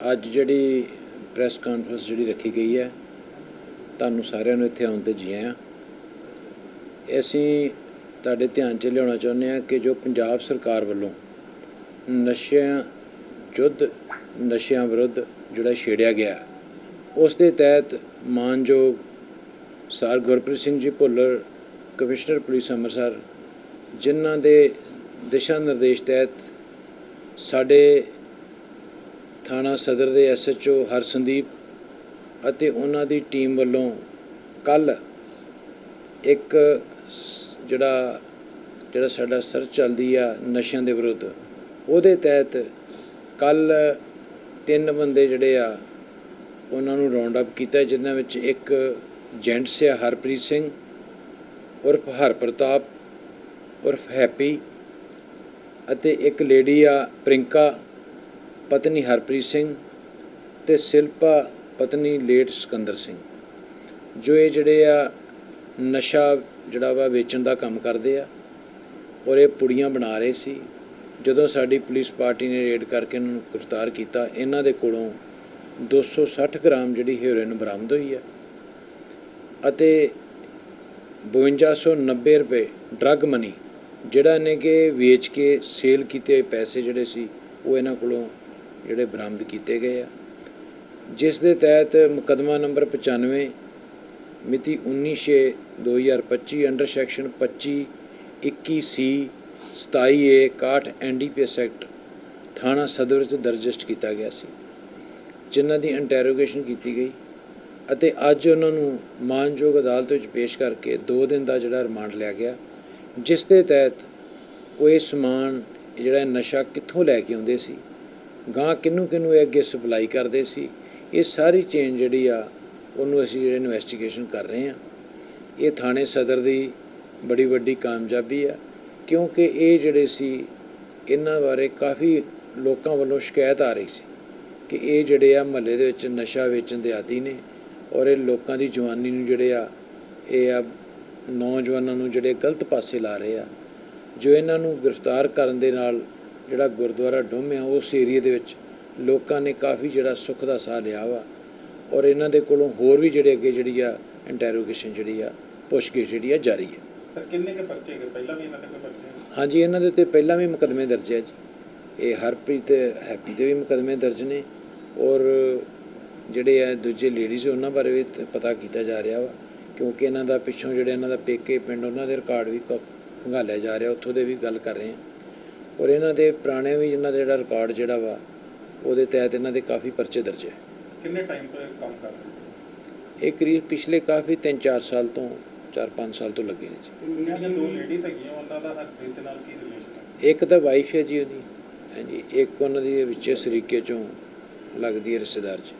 ਅੱਜ ਜਿਹੜੀ press conference ਜਿਹੜੀ ਰੱਖੀ ਗਈ ਹੈ, ਤੁਹਾਨੂੰ ਸਾਰਿਆਂ ਨੂੰ ਇੱਥੇ ਆਉਣ ਤੇ ਜੀ ਆਇਆਂ। ਅਸੀਂ ਤੁਹਾਡੇ ਧਿਆਨ 'ਚ ਲਿਆਉਣਾ ਚਾਹੁੰਦੇ ਹਾਂ ਕਿ ਜੋ ਪੰਜਾਬ ਸਰਕਾਰ ਵੱਲੋਂ ਨਸ਼ਿਆਂ ਯੁੱਧ ਨਸ਼ਿਆਂ ਵਿਰੁੱਧ ਜਿਹੜਾ ਛੇੜਿਆ ਗਿਆ, ਉਸ ਦੇ ਤਹਿਤ ਮਾਨਯੋਗ sir Gurpreet Singh ji Bhullar, commissioner police Amritsar, ਜਿਨ੍ਹਾਂ ਦੇ ਦਿਸ਼ਾ ਨਿਰਦੇਸ਼ ਤਹਿਤ ਸਾਡੇ ਥਾਣਾ ਸਦਰ ਦੇ ਐਸਐਚਓ ਹਰਸੰਦੀਪ ਅਤੇ ਉਹਨਾਂ ਦੀ ਟੀਮ ਵੱਲੋਂ ਕੱਲ ਇੱਕ ਜਿਹੜਾ ਜਿਹੜਾ ਸਾਡਾ ਸਰਚ ਚੱਲਦੀ ਆ ਨਸ਼ਿਆਂ ਦੇ ਵਿਰੁੱਧ, ਉਹਦੇ ਤਹਿਤ ਕੱਲ ਤਿੰਨ ਬੰਦੇ ਜਿਹੜੇ ਆ, ਉਹਨਾਂ ਨੂੰ ਰਾਉਂਡ ਅਪ ਕੀਤਾ ਜਿਨ੍ਹਾਂ ਵਿੱਚ ਇੱਕ ਜੈਂਟਸ ਆ ਹਰਪ੍ਰੀਤ ਸਿੰਘ, ਉਰਫ ਹਰਪ੍ਰਤਾਪ, ਉਰਫ ਹੈਪੀ ਅਤੇ ਇੱਕ ਲੇਡੀ ਆ ਪ੍ਰਿੰਕਾ ਪਤਨੀ ਹਰਪ੍ਰੀਤ ਸਿੰਘ ਤੇ ਸਿਲਪਾ ਪਤਨੀ ਲੇਟ ਸਿਕੰਦਰ ਸਿੰਘ, ਜੋ ਇਹ ਜਿਹੜੇ ਆ ਨਸ਼ਾ ਜਿਹੜਾ ਵਾ ਵੇਚਣ ਦਾ ਕੰਮ ਕਰਦੇ ਆ ਔਰ ਇਹ ਪੁੜੀਆਂ ਬਣਾ ਰਹੇ ਸੀ, ਜਦੋਂ ਸਾਡੀ ਪੁਲਿਸ ਪਾਰਟੀ ਨੇ ਰੇਡ ਕਰਕੇ ਇਹਨਾਂ ਨੂੰ ਗ੍ਰਿਫਤਾਰ ਕੀਤਾ, ਇਹਨਾਂ ਦੇ ਕੋਲੋਂ 260 ਗ੍ਰਾਮ ਜਿਹੜੀ ਹੈਰੋਇਨ ਬਰਾਮਦ ਹੋਈ ਹੈ ਅਤੇ 5290 ਰੁਪਏ ਡਰੱਗ ਮਨੀ ਜਿਹੜਾ ਇਹਨੇ ਕਿ ਵੇਚ ਕੇ ਸੇਲ ਕੀਤੇ ਹੋਏ ਪੈਸੇ ਜਿਹੜੇ ਸੀ, ਉਹ ਇਹਨਾਂ ਕੋਲੋਂ ਜਿਹੜੇ ਬਰਾਮਦ ਕੀਤੇ ਗਏ ਆ। ਜਿਸ ਦੇ ਤਹਿਤ ਮੁਕਦਮਾ ਨੰਬਰ 95 ਮਿਤੀ 19/6/2025 under section 25 21 C 27 A 61 NDPS act, ਥਾਣਾ ਸਦਰ ਵਿੱਚ ਦਰਜਿਸਟ ਕੀਤਾ ਗਿਆ ਸੀ। ਜਿਨ੍ਹਾਂ ਦੀ ਇੰਟਰੋਗੇਸ਼ਨ ਕੀਤੀ ਗਈ ਅਤੇ ਅੱਜ ਉਹਨਾਂ ਨੂੰ ਮਾਨਯੋਗ ਅਦਾਲਤ ਵਿੱਚ ਪੇਸ਼ ਕਰਕੇ 2 ਦਿਨ ਦਾ ਜਿਹੜਾ ਰਿਮਾਂਡ ਲਿਆ ਗਿਆ, ਜਿਸ ਦੇ ਤਹਿਤ ਉਹ ਇਹ ਸਮਾਨ ਜਿਹੜਾ ਨਸ਼ਾ ਕਿੱਥੋਂ ਲੈ ਕੇ ਆਉਂਦੇ ਸੀ ਗਾਂ ਕਿਹਨੂੰ ਕਿਹਨੂੰ ਇਹ ਅੱਗੇ ਸਪਲਾਈ ਕਰਦੇ ਸੀ, ਇਹ ਸਾਰੀ ਚੇਨ ਜਿਹੜੀ ਆ, ਉਹਨੂੰ ਅਸੀਂ ਜਿਹੜੇ ਇਨਵੈਸਟੀਗੇਸ਼ਨ ਕਰ ਰਹੇ ਹਾਂ। ਇਹ ਥਾਣੇ ਸਦਰ ਦੀ ਬੜੀ ਵੱਡੀ ਕਾਮਯਾਬੀ ਆ, ਕਿਉਂਕਿ ਇਹ ਜਿਹੜੇ ਸੀ, ਇਹਨਾਂ ਬਾਰੇ ਕਾਫੀ ਲੋਕਾਂ ਵੱਲੋਂ ਸ਼ਿਕਾਇਤ ਆ ਰਹੀ ਸੀ ਕਿ ਇਹ ਜਿਹੜੇ ਆ ਮਹੱਲੇ ਦੇ ਵਿੱਚ ਨਸ਼ਾ ਵੇਚਣ ਦੇ ਆਦੀ ਨੇ ਔਰ ਇਹ ਲੋਕਾਂ ਦੀ ਜਵਾਨੀ ਨੂੰ ਜਿਹੜੇ ਆ, ਇਹ ਆ ਨੌਜਵਾਨਾਂ ਨੂੰ ਜਿਹੜੇ ਗਲਤ ਪਾਸੇ ਲਾ ਰਹੇ ਆ, ਜੋ ਇਹਨਾਂ ਨੂੰ ਗ੍ਰਿਫਤਾਰ ਕਰਨ ਦੇ ਨਾਲ ਜਿਹੜਾ ਗੁਰਦੁਆਰਾ ਡੋਮਿਆ ਉਸ ਏਰੀਏ ਦੇ ਵਿੱਚ ਲੋਕਾਂ ਨੇ ਕਾਫੀ ਜਿਹੜਾ ਸੁੱਖ ਦਾ ਸਾਹ ਲਿਆ ਵਾ। ਔਰ ਇਹਨਾਂ ਦੇ ਕੋਲੋਂ ਹੋਰ ਵੀ ਜਿਹੜੇ ਅੱਗੇ ਜਿਹੜੀ ਆ ਇੰਟਰੋਗੇਸ਼ਨ ਜਿਹੜੀ ਆ ਪੁੱਛਗਿੱਛ ਜਿਹੜੀ ਆ ਜਾਰੀ ਹੈ। ਸਰ ਕਿੰਨੇ ਕੇ ਪਰਚੇ ਹੈਗੇ ਪਹਿਲਾਂ ਵੀ ਇਹਨਾਂ ਦੇ ਕੋਈ ਪਰਚੇ? ਹਾਂਜੀ ਇਹਨਾਂ ਦੇ ਉੱਤੇ ਪਹਿਲਾਂ ਵੀ ਮੁਕਦਮੇ ਦਰਜ ਹੈ ਜੀ। ਇਹ ਹਰਪ੍ਰੀਤ ਤੇ ਹੈਪੀ ਦੇ ਵੀ ਮੁਕਦਮੇ ਦਰਜ ਨੇ। ਔਰ ਜਿਹੜੇ ਆ ਦੂਜੇ ਲੇਡੀਜ਼ ਉਹਨਾਂ ਬਾਰੇ ਵੀ ਤ- ਪਤਾ ਕੀਤਾ ਜਾ ਰਿਹਾ ਵਾ। ਕਿਉਂਕਿ ਇਹਨਾਂ ਦਾ ਪਿੱਛੋਂ ਜਿਹੜੇ ਇਹਨਾਂ ਦਾ ਪੇਕੇ ਪਿੰਡ ਉਹਨਾਂ ਦੇ ਰਿਕਾਰਡ ਵੀ ਖੰਗਾਲਿਆ ਜਾ ਰਿਹਾ ਉੱਥੋਂ ਦੇ ਵੀ ਗੱਲ ਕਰ ਰਹੇ ਹਾਂ ਔਰ ਇਹਨਾਂ ਦੇ ਪੁਰਾਣੇ ਵੀ ਇਹਨਾਂ ਦਾ ਜਿਹੜਾ ਰਿਕਾਰਡ ਜਿਹੜਾ ਵਾ ਉਹਦੇ ਤਹਿਤ ਇਹਨਾਂ ਦੇ ਕਾਫੀ ਪਰਚੇ ਦਰਜ ਹੈ। ਕਿੰਨੇ ਟਾਈਮ ਤੋਂ ਇਹ ਕੰਮ ਕਰ ਰਹੇ ਇਹ ਕਰੀਬ ਪਿਛਲੇ ਕਾਫੀ 3-4 ਸਾਲ ਤੋਂ 4-5 ਸਾਲ ਤੋਂ ਲੱਗੇ ਨੇ ਜੀ। ਸੀ ਜਿਹੜੀਆਂ ਦੋ ਲੇਡੀਜ਼ ਹੈਗੀਆਂ ਉਹਨਾਂ ਦਾ ਹਰਪ੍ਰੀਤ ਦੇ ਨਾਲ ਕੀ ਰਿਲੇਸ਼ਨ ਹੈ? ਇੱਕ ਤਾਂ ਵਾਈਫ ਹੈ ਜੀ ਉਹਦੀ ਹਾਂਜੀ ਇੱਕ ਉਹਨਾਂ ਦੀ ਵਿੱਚ ਸਰੀਕੇ ਚੋਂ ਲੱਗਦੀ ਹੈ ਰਿਸ਼ਤੇਦਾਰ ਚ